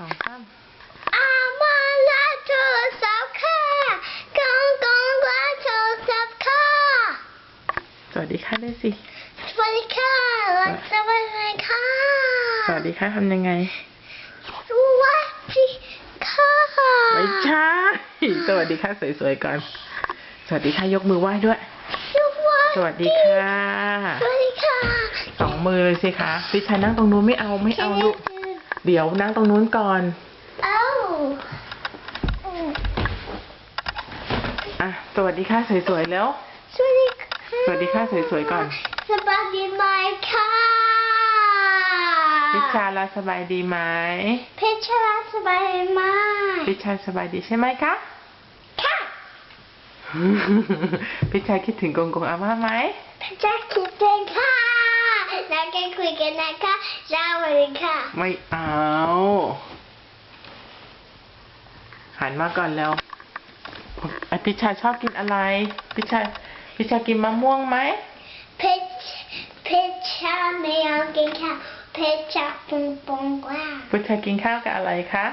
สองสามอามาลาโทรศัพท์ค่ะกองกองลาโทรศัพท์ค่ะสวัสดีค่ะด้วยสิ สวัสดีค่ะรักสวัสดีค่ะ สวัสดีค่ะทำยังไง สวัสดีค่ะ ไม่ใช่ สวัสดีค่ะสวยๆก่อน สวัสดีค่ะยกมือไหว้ด้วย สวัสดีค่ะ สวัสดีค่ะ สองมือเลยสิคะพี่ชายนั่งตรงนู้นไม่เอาไม่เอาลูก เดี๋ยวนั่งตรงนู้นก่อน เอ้าอะ สวัสดีค่ะสวยๆแล้ว สวัสดีค่ะสวัสดีค่ะสวยๆก่อน สบายดีไหมค่ะพิชาเราสบายดีไหมเพชรราสบายดีไหมพิชาสบายดีใช่ไหมคะ ค่ะ พิชาคิดถึงกงกงอาม่าไหมเพชรคิดเองค่ะ แล้วกันคุยกันนะคะสวัสดีค่ะ ไม่เอา หันมาก่อนแล้วอะพิชาชอบกินอะไรพิชาพิชากินมะม่วงไหม เพชรเพชรไม่เอากินข้าวเพชรปุงปุงกว่าพิชากินข้าวกับอะไรคะ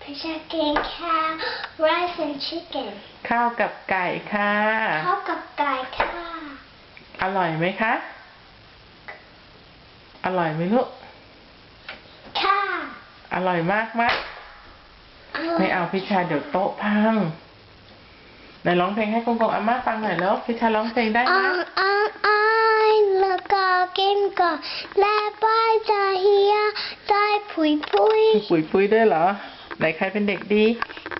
เพชรกินข้าว rice and chicken ข้าวกับไก่ค่ะ ข้าวกับไก่ค่ะ อร่อยไหมคะ อร่อยไหมลูก ค่ะอร่อยมากมากไม่เอาพิชาเดี๋ยวโต๊ะพังไหนร้องเพลงให้กงกงอาม่าฟังหน่อยแล้วพิชาร้องเพลงได้ไหมอ่างอ่างอ่างแล้วก็กินก่อนและไปจะเฮียใจผุยผุยปุ๋ยปุ้ยด้วยเหรอ ไหนใครเป็นเด็กดี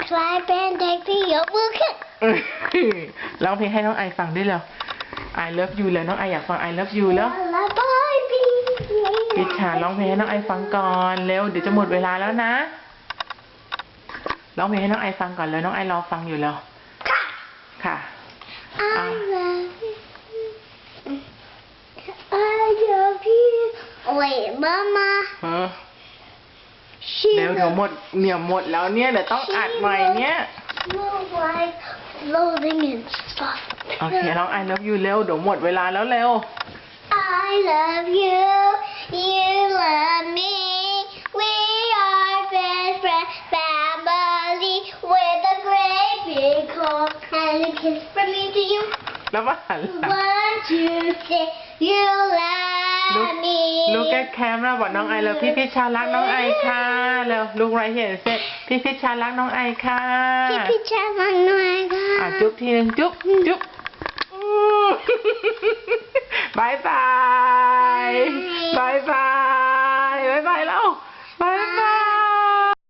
ใครเป็นเด็กที่ยกมือขึ้นร้องเพลงให้น้องไอฟังด้วยแล้ว I love you แล้วน้องไออยากฟัง I love you แล้วและบายบี พิชาร้องเพลงให้น้องไอฟังก่อนเร็วเดี๋ยวจะหมดเวลาแล้วนะร้องเพลงให้น้องไอฟังก่อนแล้วน้องไอรอฟังอยู่แล้ว ค่ะ ค่ะ I love you I love you โอ้ยมามาเออ she เร็วเดี๋ยวหมดเนี่ยหมดแล้วเนี่ยเดี๋ยวต้องอัดใหม่เนี่ย looks like loading and stuff โอเคร้อง I love you เร็วเดี๋ยวหมดเวลาแล้วเร็ว I love you you love me we are best friends family with a great big hug and a kiss from me to you แล้วมาหันหลัง One, two, three, you Look- love me. ลูกแกแคมแล้วบอกน้องไอแล้วพี่พิชารักน้องไอค่ะแล้วลูกไรเห็นเสร็จพี่พิชารักน้องไอค่ะพี่พิชาฟังหน่อยค่ะอะจุ๊บทีหนึงจุ๊บจุ๊บ อู้บาย